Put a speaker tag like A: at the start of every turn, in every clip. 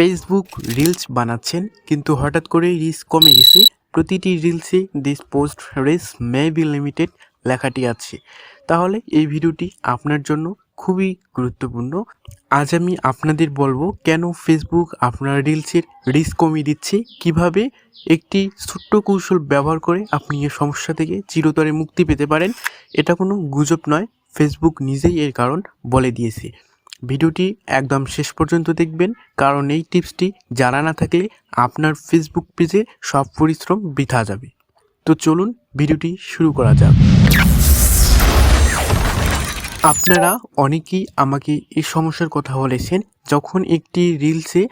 A: Facebook reels বানাচ্ছেন, কিন্তু হঠাৎ করে রিস কমে গেছে। প্রতিটি রিলসে this post reach may be limited লেখাটি আছে। তাহলে এই ভিডিওটি আপনার জন্য খুবই গুরুত্বপূর্ণ। আজ আমি আপনাদের বলব কেন ফেসবুক আপনার রিলসের রিস কমিয়ে দিচ্ছে, কীভাবে একটি ছোট্ট কৌশল ব্যবহার করে আপনি এই সমস্যা থেকে চিরতরে মুক্তি পেতে পারেন, এটা কোনো গুজব নয়। ফেসবুক নিজেই এর কারণ বলে দিয়েছে। ভিডিওটি একদম শেষ পর্যন্ত দেখবেন, কারণ এই টিপসটি জানা না থাকলে আপনার ফেসবুক পেজে সব পরিশ্রম বৃথা যাবে। তো চলুন ভিডিওটি শুরু করা যাক। আপনারা অনেকেই আমাকে এই সমস্যার কথা বলেছেন, যখন একটি রিলসে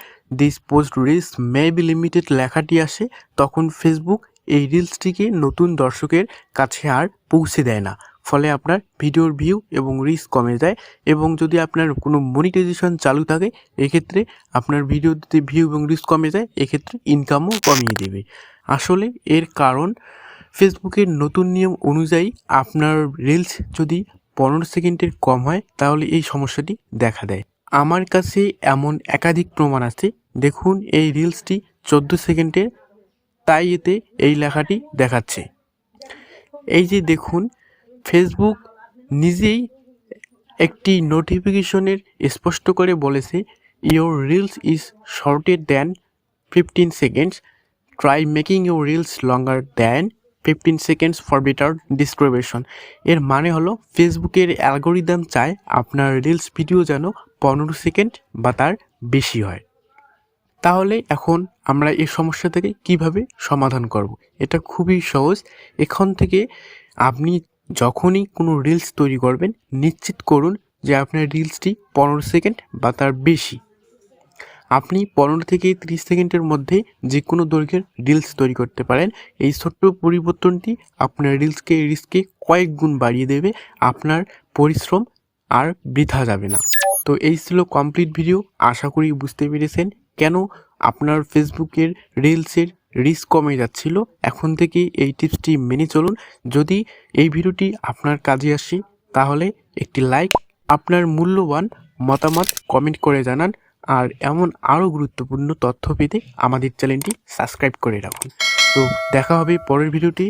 A: this post reels may be limited লেখাটি আসে, তখন ফেসবুক এই রিলসটিকে নতুন দর্শকের কাছে আর পৌঁছে দেয় না। ফলে আপনার ভিডিওর ভিউ এবং রিস কমে যায় এবং যদি আপনার কোনো মনিটাইজেশন চালু থাকে, এক্ষেত্রে আপনার ভিডিও ভিডিওতে ভিউ এবং রিস কমে যায়, এক্ষেত্রে ইনকামও কমিয়ে দেবে। আসলে এর কারণ, ফেসবুকের নতুন নিয়ম অনুযায়ী আপনার রিলস যদি পনেরো সেকেন্ডের কম হয়, তাহলে এই সমস্যাটি দেখা দেয়। আমার কাছে এমন একাধিক প্রমাণ আছে। দেখুন, এই রিলসটি চোদ্দ সেকেন্ডের, তাই এতে এই লেখাটি দেখাচ্ছে। এই যে দেখুন ফেসবুক নিজেই একটি নোটিফিকেশনের স্পষ্ট করে বলেছে your reels is shorted than fifteen seconds try making your reels longer than fifteen seconds for better description এর মানে হলো ফেসবুকের অ্যালগোরিদম চায় আপনার রিলস ভিডিও যেন পনেরো সেকেন্ড বা তার বেশি হয়। তাহলে এখন আমরা এই সমস্যা থেকে কীভাবে সমাধান করব? এটা খুবই সহজ। এখান থেকে আপনি যখনই কোনো রিলস তৈরি করবেন, নিশ্চিত করুন যে আপনার রিলসটি পনেরো সেকেন্ড বা তার বেশি। আপনি পনেরো থেকে তিরিশ সেকেন্ডের মধ্যে যে কোনো দৈর্ঘ্যের রিলস তৈরি করতে পারেন। এই ছোট্ট পরিবর্তনটি আপনার রিলসকে রিস্কে কয়েক গুণ বাড়িয়ে দেবে, আপনার পরিশ্রম আর বৃথা যাবে না। তো এই ছিল কমপ্লিট ভিডিও আশা করি বুঝতে পেরেছেন কেন আপনার ফেসবুকের রিলসের রিস্ক কমে যাচ্ছিল। এখন থেকে এই টিপসটি মেনে চলুন। যদি এই ভিডিওটি আপনার কাজে আসে, তাহলে একটি লাইক আপনার মূল্যবান মতামত কমেন্ট করে জানান। আর এমন আরও গুরুত্বপূর্ণ তথ্য পেতে আমাদের চ্যানেলটি সাবস্ক্রাইব করে রাখুন। তো দেখা হবে পরের ভিডিওটি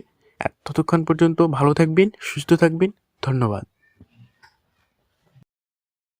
A: ততক্ষণ পর্যন্ত ভালো থাকবেন, সুস্থ থাকবেন। ধন্যবাদ।